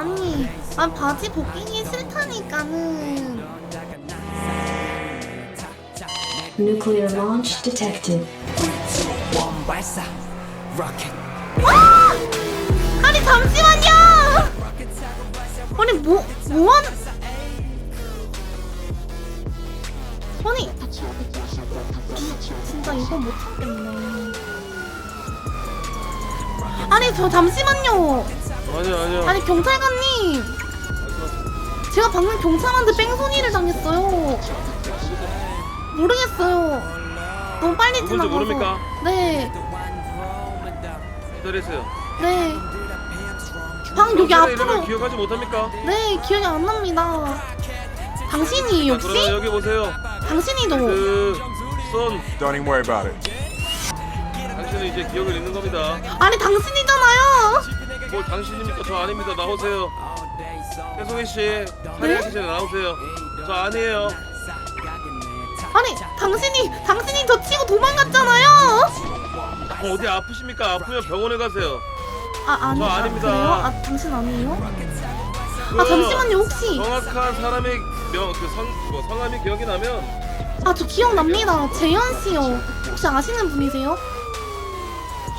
아 바지 벗기기 싫다니까는. Nuclear launch detected. 원 발사 로켓 아니 잠시만요! 아니 뭐 뭐하는 아니 진짜 이건 못 참겠네. 아니 저 잠시만요 아니요 아니요 아니 경찰관님 제가 방금 경찰한테 뺑소니를 당했어요 모르겠어요 너무 빨리 누군지 지나가서 모릅니까? 네 기다리세요 네. 방 여기 이름을 앞으로. 기억하지 못합니까? 네, 기억이 안 납니다. 당신이 자, 그러면 혹시? 여기 보세요 당신이도. 그쏜 Don't even worry about it. 당신은 이제 기억을 잃는 겁니다 아니, 당신이잖아요. 뭐 당신입니까? 저 아닙니다 나오세요 혜송이 씨 네? 화려하기 전에 나오세요 저 아니에요 아니, 당신이, 당신이 저 치고 도망갔잖아요. 어, 어디 아프십니까? 아프면 병원에 가세요 아, 아니, 저 아, 아닙니다. 그래요? 아, 당신 아니에요? 그 아, 잠시만요, 혹시. 정확한 사람의 명, 그 성, 뭐 성함이 기억이 나면 아, 저 기억납니다. 재현 씨요. 혹시 아시는 분이세요?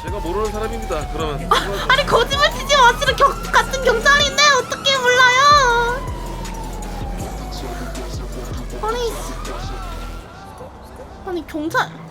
제가 모르는 사람입니다 그러면 아니, 거짓말 마시고 경, 같은 경찰인데 어떻게 몰라요? 아니, 씨. 아니, 경찰.